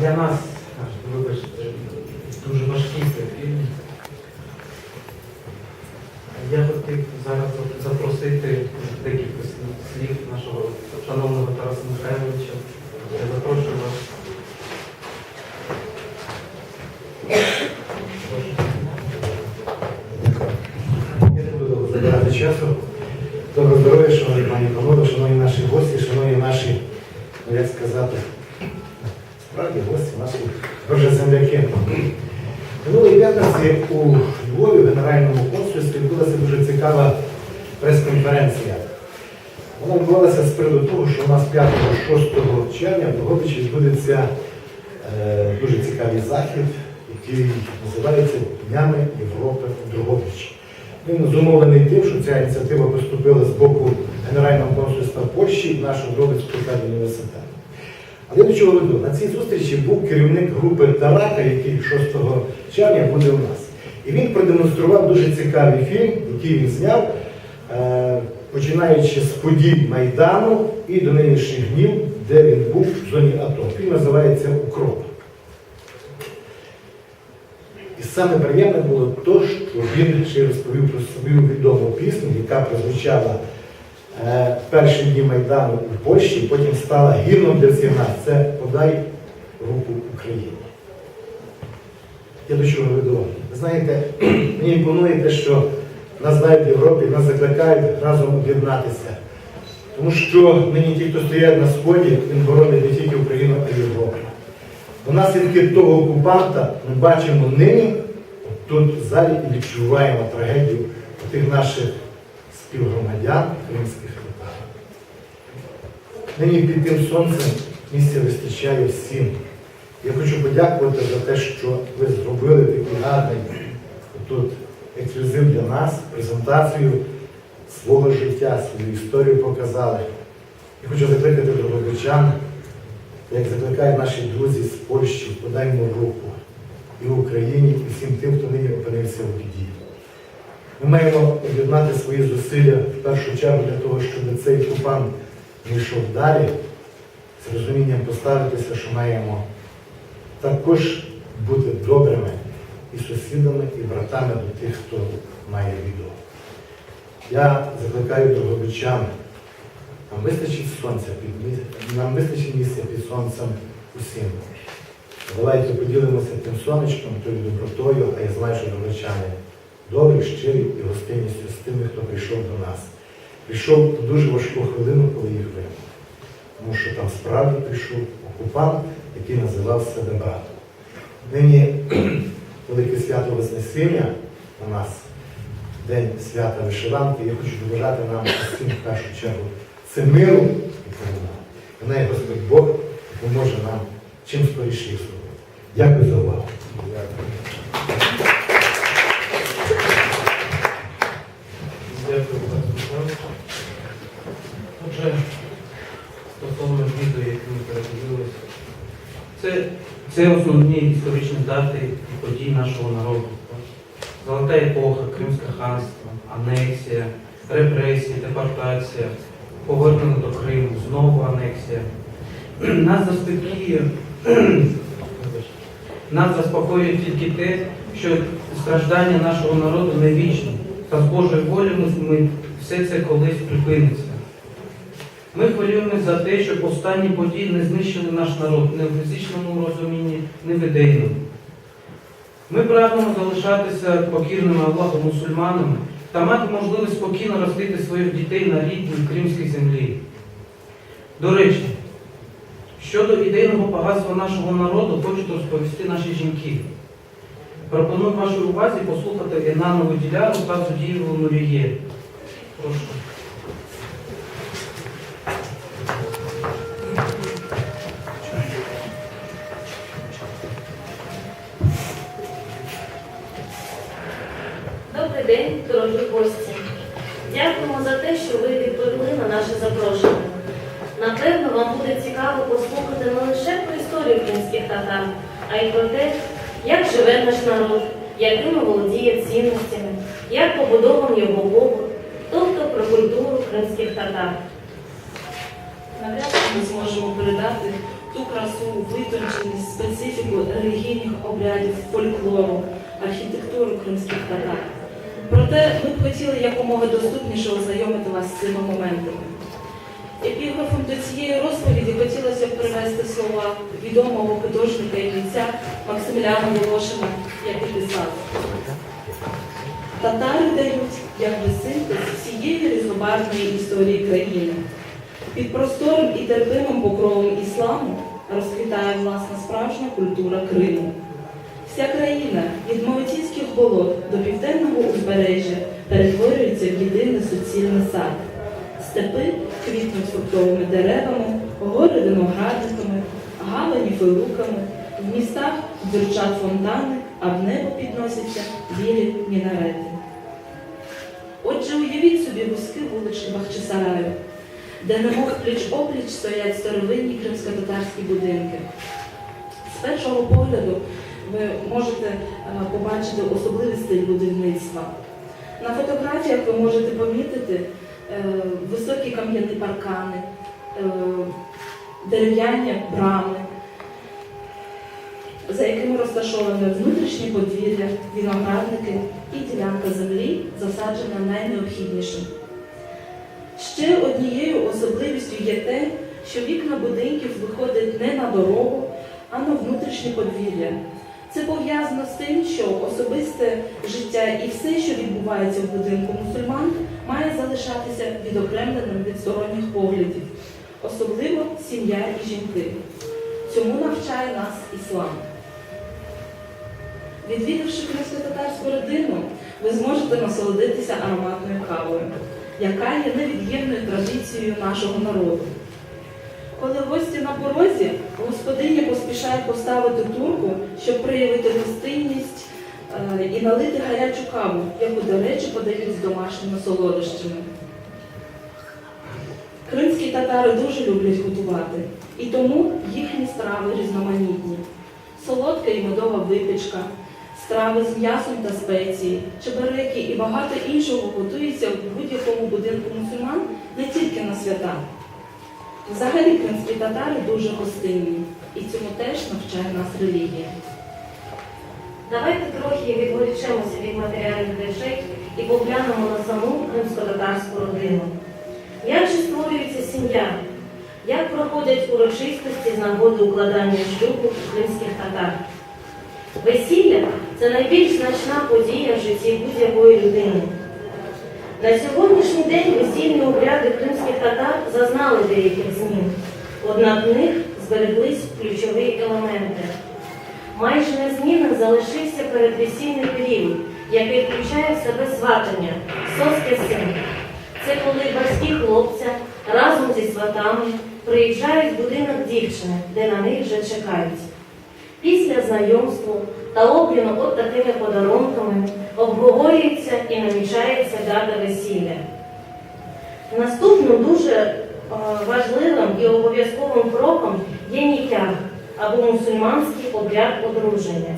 Для нас, вибачте, дуже важкий цей фільм. Я хотів зараз запросити декілька слів нашого шановного Тараса Михайловича. Я запрошую вас. Я буду забирати часу. Доброго здоров'я, шановні пані панове, шановні наші гості, шановні наші, ну як сказати, справді гості, наші вже земляки. Минулої п'ятниці у Львові в Генеральному консульстві відбулася дуже цікава прес-конференція. Вона відбувалася з приводу того, що у нас 5-6 червня в Дрогобичі відбудеться е, дуже цікавий захід, який називається Днями Європи в Дрогобичі. Він зумовлений тим, що ця ініціатива поступила з боку Генерального консульства Польщі і нашого Дрогобицького університету. Але до чого веду? На цій зустрічі був керівник групи Тарака, який 6 червня буде у нас. І він продемонстрував дуже цікавий фільм, який він зняв, е, починаючи з подій Майдану і до нинішніх днів, де він був в зоні АТО. Фільм називається Укроп. І саме приємне було те, що він ще розповів про свою відому пісню, яка прозвучала перші дні Майдану у Польщі, потім стала гімном для всіх нас. Це подай руку Україні. Я до чого веду? Ви знаєте, мені імпонує те, що нас знають в Європі, нас закликають разом об'єднатися. Тому що нині ті, хто стоять на сході, він боронить не тільки Україну, а й Європу. До наслідки того окупанта ми бачимо нині тут в залі і відчуваємо трагедію тих наших співгромадян кримських татар. Нині під тим сонцем місця вистачає всім. Я хочу подякувати за те, що ви зробили такий гарний тут ексклюзив для нас, презентацію свого життя, свою історію показали. Я хочу закликати дрогобичан, як закликають наші друзі з Польщі, подаймо руку і Україні, і всім тим, хто нині опинився в біді. Ми маємо об'єднати свої зусилля в першу чергу для того, щоб цей окупант не йшов далі, з розумінням поставитися, що маємо також бути добрими і сусідами, і братами до тих, хто має біду. Я закликаю дрогобичан, нам вистачить сонця під нам вистачить місця під сонцем усім. Давайте поділимося тим сонечком, тою добротою, а я знаю, що дрогобичани добрі, щирі і гостинністю з тими, хто прийшов до нас. Прийшов у дуже важку хвилину, коли їх вимог. Тому що там справді прийшов окупант, який називав себе братом. Нині велике свято Вознесіння у нас, День свята вишиванки. Я хочу побажати нам всім в першу чергу це миру і перемоги. І най Господь Бог допоможе нам чим скоріше їх зробити. Дякую за увагу. Дякую, Тарас Михайлович. Отже, стосовно відео, яке ми передивилися, це, це основні історичні дати і події нашого народу. Золота епоха, Кримське ханство, анексія, репресії, депортація, повернення до Криму, знову анексія. Нас заспокоює, нас заспокоює тільки те, що страждання нашого народу не вічні. Та з Божою волею ми все це колись припиниться. Ми хвилюємося за те, щоб останні події не знищили наш народ не в фізичному розумінні, не в ідейному. Ми прагнемо залишатися покірними Аллаху мусульманами та мати можливість спокійно ростити своїх дітей на рідній кримській землі. До речі, щодо ідейного багатства нашого народу, хочу розповісти наші жінки. Пропоную вашій увазі послухати Енанову Діляру та Зудієву Нуріє. Прошу. Гості. Дякуємо за те, що ви відповіли на наше запрошення. Напевно, вам буде цікаво послухати не лише про історію кримських татар, а й про те, як живе наш народ, якими володіє цінностями, як побудований його побут, тобто про культуру кримських татар. Навряд ми зможемо передати ту красу, витонченість, специфіку релігійних обрядів, фольклору, архітектуру кримських татар. Проте ми б хотіли якомога доступніше ознайомити вас з цими моментами. Епіграфом до цієї розповіді хотілося б привести слова відомого художника і митця Максиміляна Волошина, який писав. Татари дають якби синтез всієї різнобарвної історії країни. Під просторим і терпимим покровом ісламу розквітає власна справжня культура Криму. Вся країна від Молотівських болот до південного узбережжя перетворюється в єдиний суцільний сад. Степи квітнуть фруктовими деревами, гори виноградниками, гавані филуками, в містах дзюрчать фонтани, а в небо підносяться білі мінарети. Отже, уявіть собі вузькі вулички Бахчисараю, де немов пліч-опліч стоять старовинні кримсько-татарські будинки. З першого погляду ви можете е, побачити особливий будівництва. На фотографіях ви можете помітити е, високі кам'яні паркани, е, дерев'яні брами, за якими розташоване внутрішнє подвір'я, виноградники і ділянка землі, засаджена найнеобхіднішим. Ще однією особливістю є те, що вікна будинків виходять не на дорогу, а на внутрішнє подвір'я. Це пов'язано з тим, що особисте життя і все, що відбувається в будинку мусульман, має залишатися відокремленим від сторонніх поглядів, особливо сім'я і жінки. Цьому навчає нас іслам. Відвідавши кримсько-татарську родину, ви зможете насолодитися ароматною кавою, яка є невід'ємною традицією нашого народу. Коли гості на порозі, господиня поспішає поставити турку, щоб проявити гостинність е, і налити гарячу каву, яку, до речі, подають з домашніми солодощами. Кримські татари дуже люблять готувати, і тому їхні страви різноманітні. Солодка і медова випічка, страви з м'ясом та спеції, чебереки і багато іншого готується в будь-якому будинку мусульман не тільки на свята. Взагалі кримські татари дуже гостинні, і цьому теж навчає нас релігія. Давайте трохи відволічемося від матеріальних речей і поглянемо на саму кримсько-татарську родину. Як же створюється сім'я? Як проходять урочистості з нагоди укладання шлюбу кримських татар? Весілля це найбільш значна подія в житті будь-якої людини. На сьогоднішній день весільні обряди кримських татар зазнали деяких змін, однак в них збереглись ключові елементи. Майже незмінним залишився передвесільний період, який включає в себе сватання, соски син. Це коли батьки хлопця разом зі сватами приїжджають в будинок дівчини, де на них вже чекають. Після знайомства та обміну от такими подарунками обговорюється і намічається дата весілля. Наступним дуже е, важливим і обов'язковим кроком є нітяг або мусульманський обряд одруження.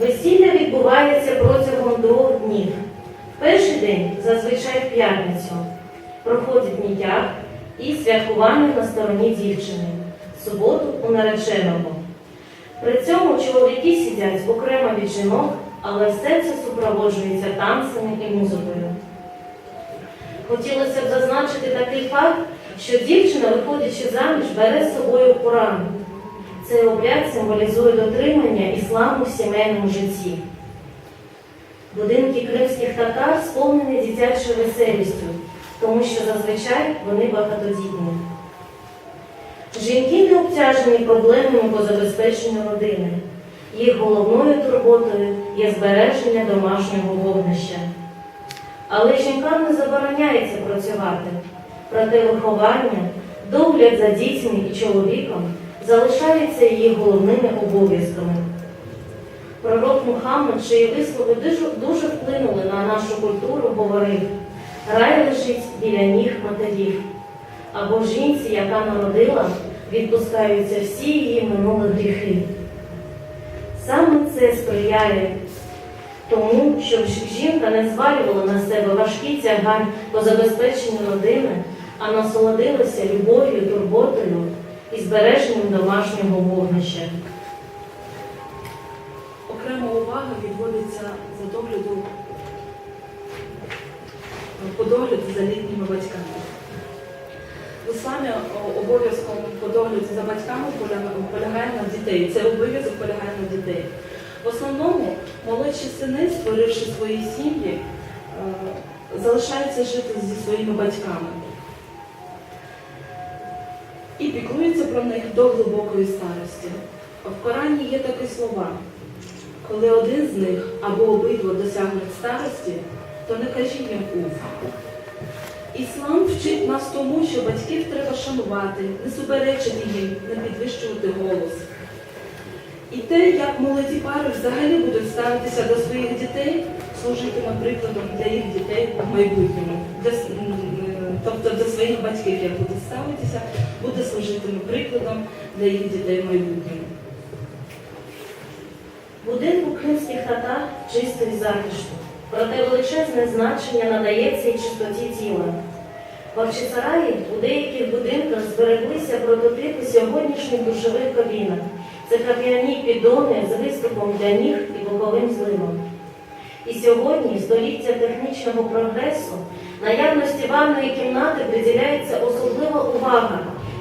Весілля відбувається протягом двох днів. Перший день, зазвичай п'ятницю, проходить нітяг і святкування на стороні дівчини, суботу у нареченого. При цьому чоловіки сидять окремо від жінок, але все це супроводжується танцями і музикою. Хотілося б зазначити такий факт, що дівчина, виходячи заміж, бере з собою Коран. Цей обряд символізує дотримання ісламу в сімейному житті. Будинки кримських татар сповнені дитячою веселістю, тому що зазвичай вони багатодітні. Жінки не обтяжені проблемами по забезпеченню родини. Їх головною турботою є збереження домашнього вогнища. Але жінкам не забороняється працювати, проте виховання, догляд за дітьми і чоловіком залишаються її головними обов'язками. Пророк Мухаммад, чиї вислови дуже вплинули на нашу культуру, говорив: рай лежить біля ніг матерів, або жінці, яка народила, відпускаються всі її минулі гріхи. Саме це сприяє тому, щоб жінка не звалювала на себе важкий тягар по забезпеченню родини, а насолодилася любов'ю, турботою і збереженням домашнього вогнища. Окрема увага відводиться за догляду по догляду за літніми батьками. В ісламі обов'язком по за батьками полягає на дітей. Це обов'язок полягає на дітей. В основному молодші сини, створивши свої сім'ї, е, залишаються жити зі своїми батьками і піклуються про них до глибокої старості. В Корані є такі слова. Коли один з них або обидва досягнуть старості, то не кажіть їм уф. Іслам вчить нас тому, що батьків треба шанувати, не суперечити їм, не підвищувати голос. І те, як молоді пари взагалі будуть ставитися до своїх дітей, служитиме прикладом для їх дітей в майбутньому. Для тобто до своїх батьків, як будуть ставитися, буде служитиме прикладом для їх дітей в майбутньому. Будинку кримських татар чистий затишку, проте величезне значення надається і чистоті тіла. В Бахчисараї у деяких будинках збереглися прототипи сьогоднішніх душових кабінок. Це кап'яні піддони з виступом для ніг і боковим зливом. І сьогодні, століття технічного прогресу, наявності ванної кімнати приділяється особлива увага,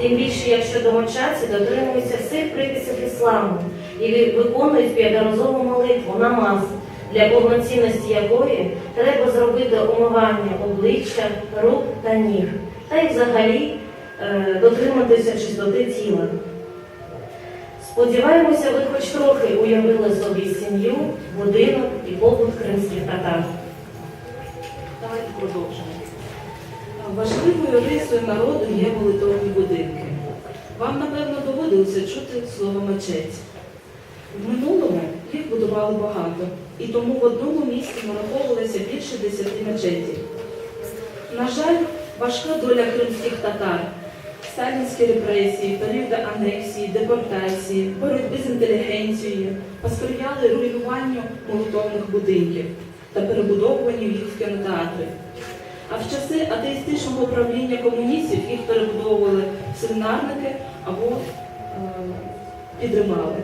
тим більше, якщо домочадці дотримуються всіх приписів ісламу і виконують п'ятиразову молитву намаз, для повноцінності якої треба зробити умивання обличчя, рук та ніг, та й взагалі е, дотриматися чистоти тіла. Сподіваємося, ви хоч трохи уявили собі сім'ю, будинок і побут кримських татар. Давайте продовжимо. Важливою рисою народу є молитовні будинки. Вам, напевно, доводилося чути слово мечеть. Їх будували багато, і тому в одному місті нараховувалося більше десяти мечетів. На жаль, важка доля кримських татар, сталінські репресії, періоди анексії, депортації, боротьби з інтелігенцією посприяли руйнуванню молитовних будинків та перебудовуванню їх в кінотеатри. А в часи атеїстичного правління комуністів їх перебудовували в семінарники або е, підримали.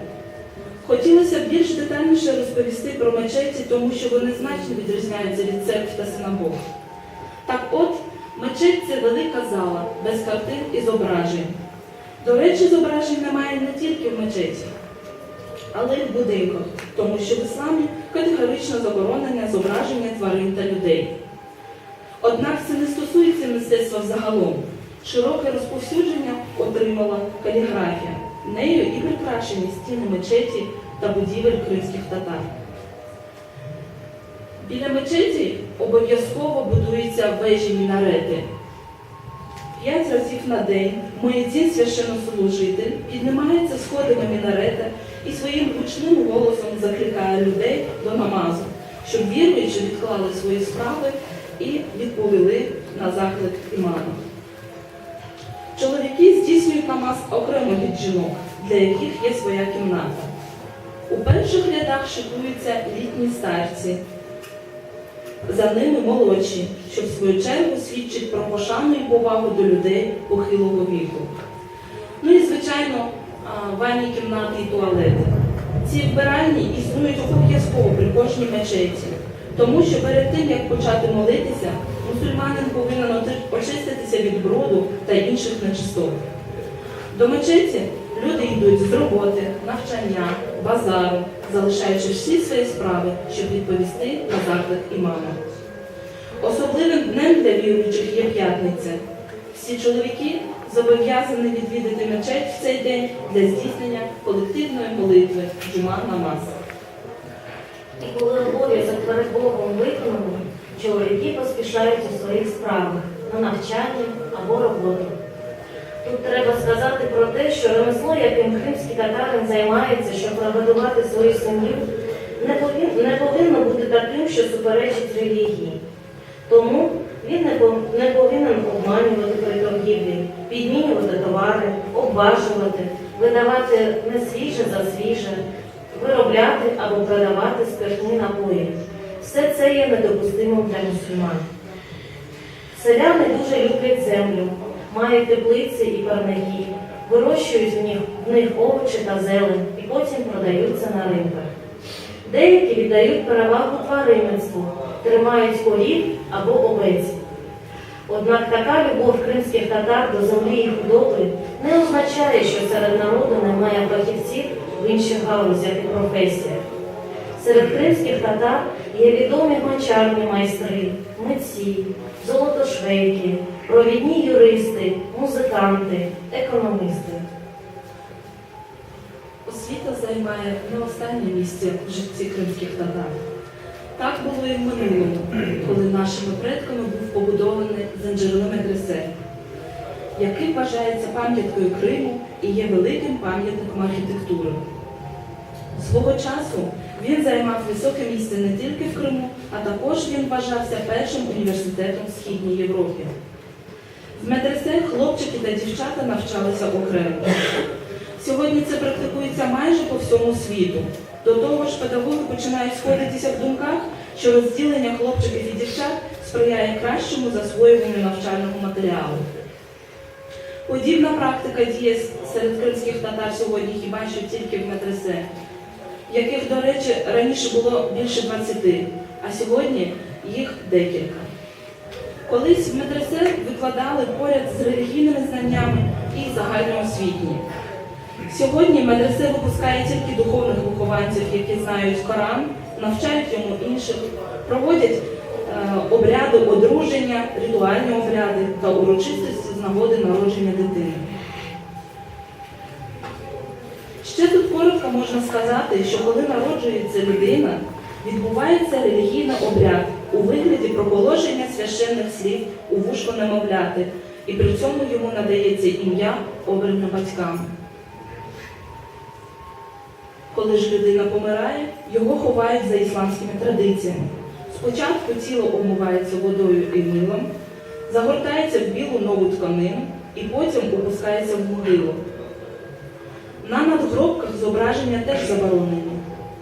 Хотілося б більш детальніше розповісти про мечеті, тому що вони значно відрізняються від церкв та синагог. Так от, мечеть це велика зала, без картин і зображень. До речі, зображень немає не тільки в мечеті, але й в будинках, тому що в ісламі категорично заборонене зображення тварин та людей. Однак це не стосується мистецтва взагалом. Широке розповсюдження отримала каліграфія. Нею і прикрашені стіни мечеті та будівель кримських татар. Біля мечеті обов'язково будуються вежі мінарети. П'ять разів на день Моїдін священнослужитель піднімається сходами мінарета і своїм гучним голосом закликає людей до намазу, щоб віруючи відклали свої справи і відповіли на заклик іману. Чоловіки здійснюють намаз окремо від жінок, для яких є своя кімната. У перших рядах шикуються літні старці, за ними молодші, що в свою чергу свідчить про пошану і повагу до людей похилого віку. Ну і, звичайно, ванні кімнати і туалети. Ці вбиральні існують обов'язково при кожній мечеті, тому що перед тим, як почати молитися, мусульманин повинен очиститися від бруду та інших нечистот. До мечеті люди йдуть з роботи, навчання, базару, залишаючи всі свої справи, щоб відповісти на заклик імама. Особливим днем для віруючих є п'ятниця. Всі чоловіки зобов'язані відвідати мечеть в цей день для здійснення колективної молитви джума намаз. І коли обов'язок перед Богом виконаний, чоловіки поспішають у своїх справах на навчання або роботу. Тут треба сказати про те, що ремесло, яким кримський татарин займається, щоб прогодувати свою сім'ю, не повин- не повинно бути таким, що суперечить релігії. Тому він не повинен обманювати при торгівлі, підмінювати товари, обважувати, видавати не свіже за свіже, виробляти або продавати спиртні напої. Все це є недопустимим для мусульман. Селяни дуже люблять землю, мають теплиці і парники, вирощують в них, в них овочі та зелень і потім продаються на ринках. Деякі віддають перевагу тваринництву, тримають корів або овець. Однак така любов кримських татар до землі і худоби не означає, що серед народу немає фахівців в інших галузях і професіях. Серед кримських татар є відомі гончарні майстри, митці, золотошвейки, провідні юристи, музиканти, економісти. Освіта займає не останнє місце в житті кримських татар. Так було і в минулому, коли нашими предками був побудований Занджирли медресе, який вважається пам'яткою Криму і є великим пам'ятником архітектури. Свого часу він займав високе місце не тільки в Криму, а також він вважався першим університетом в Східній Європі. В медресе хлопчики та дівчата навчалися окремо. Сьогодні це практикується майже по всьому світу. До того ж, педагоги починають сходитися в думках, що розділення хлопчиків і дівчат сприяє кращому засвоюванню навчального матеріалу. Подібна практика діє серед кримських татар сьогодні хіба що тільки в медресе, яких, до речі, раніше було більше 20, а сьогодні їх декілька. Колись в медресе викладали поряд з релігійними знаннями і загальноосвітні. Сьогодні медресе випускає тільки духовних вихованців, які знають Коран, навчають йому інших, проводять е, обряди одруження, ритуальні обряди та урочистості з нагоди народження дитини. Можна сказати, що коли народжується людина, відбувається релігійний обряд у вигляді проголошення священних слів у вушко немовляти, і при цьому йому надається ім'я обране батьками. Коли ж людина помирає, його ховають за ісламськими традиціями. Спочатку тіло омивається водою і милом, загортається в білу нову тканину і потім опускається в могилу. На надгробках зображення теж заборонені.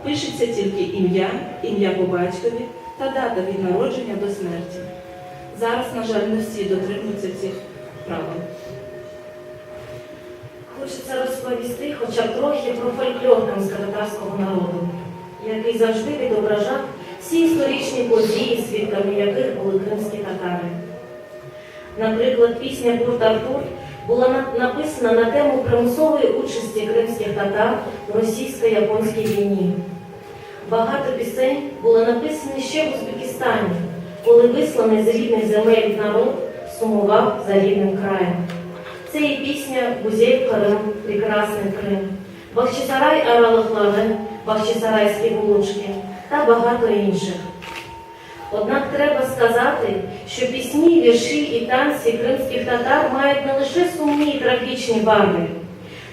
Пишеться тільки ім'я, ім'я по батькові та дата від народження до смерті. Зараз, на жаль, не всі дотримуються цих правил. Хочеться розповісти хоча б трохи про фольклор кримсько-татарського народу, який завжди відображав всі історичні події, свідками яких були кримські татари. Наприклад, пісня Бурт Артур була написана на тему примусової участі кримських татар у російсько-японській війні. Багато пісень було написані ще в Узбекистані, коли висланий з рідних земель народ сумував за рідним краєм. Це і пісня Гузель Крим, Прекрасний Крим, Бахчисарай Аралахлаве, Бахчисарайські вулочки та багато інших. Однак треба сказати, що пісні, вірші і танці кримських татар мають не лише сумні і трагічні барви.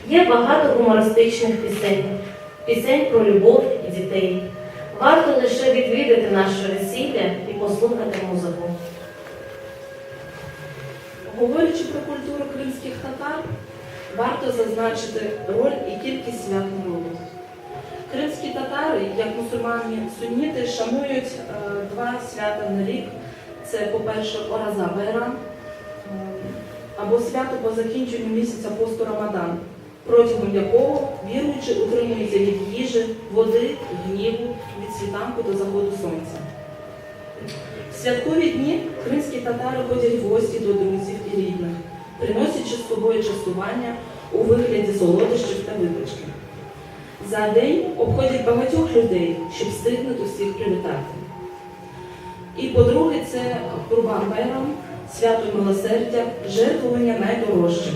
Є багато гумористичних пісень, пісень про любов і дітей. Варто лише відвідати наше весілля і послухати музику. Говорячи про культуру кримських татар, варто зазначити роль і кількість свят народу. Кримські татари, як мусульмани сунніти, шанують е, два свята на рік. Це, по-перше, Ораза Байрам, або свято по закінченню місяця посту Рамадан, протягом якого віруючі утримуються від їжі, води, гніву, від світанку до заходу сонця. В святкові дні кримські татари ходять в гості до друзів і рідних, приносячи з собою частування у вигляді солодощів та випічки. За день обходять багатьох людей, щоб встигнути всіх привітати. І по-друге, це Курбан Байрам, свято милосердя, жертвування найдорожчим.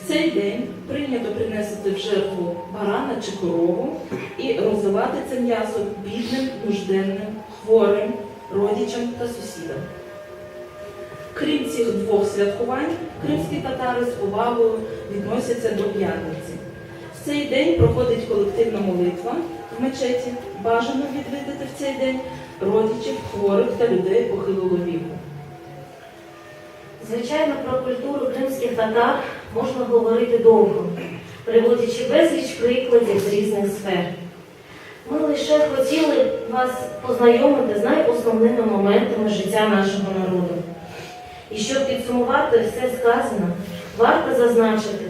В цей день прийнято принести в жертву барана чи корову і роздавати це м'ясо бідним, нужденним, хворим, родичам та сусідам. Крім цих двох святкувань, кримські татари з повагою відносяться до п'ятниці. Цей день проходить колективна молитва в мечеті. Бажано відвідати в цей день родичів, хворих та людей похилого віку. Звичайно, про культуру кримських татар можна говорити довго, приводячи безліч прикладів з різних сфер. Ми лише хотіли вас познайомити з найосновними моментами життя нашого народу. І щоб підсумувати все сказане, варто зазначити,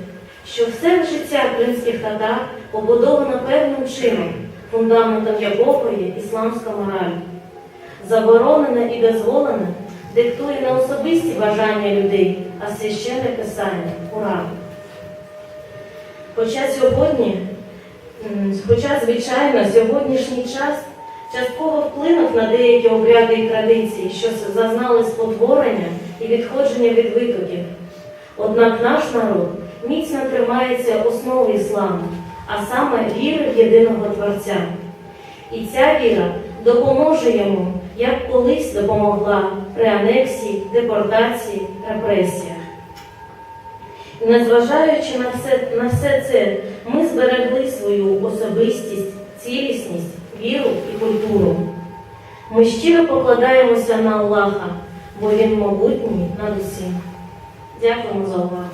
що все життя кримських татар побудовано певним чином, фундаментом якого є ісламська мораль. Заборонене і дозволене диктує не особисті бажання людей, а священне писання Коран. Хоча сьогодні, хоча, звичайно, сьогоднішній час частково вплинув на деякі обряди і традиції, що зазнали спотворення і відходження від витоків. Однак наш народ міцно тримається основи ісламу, а саме віри в єдиного Творця. І ця віра допоможе йому, як колись допомогла при анексії, депортації, репресіях. Незважаючи на все, на все це, ми зберегли свою особистість, цілісність, віру і культуру. Ми щиро покладаємося на Аллаха, бо Він могутній над усім. Дякуємо за увагу.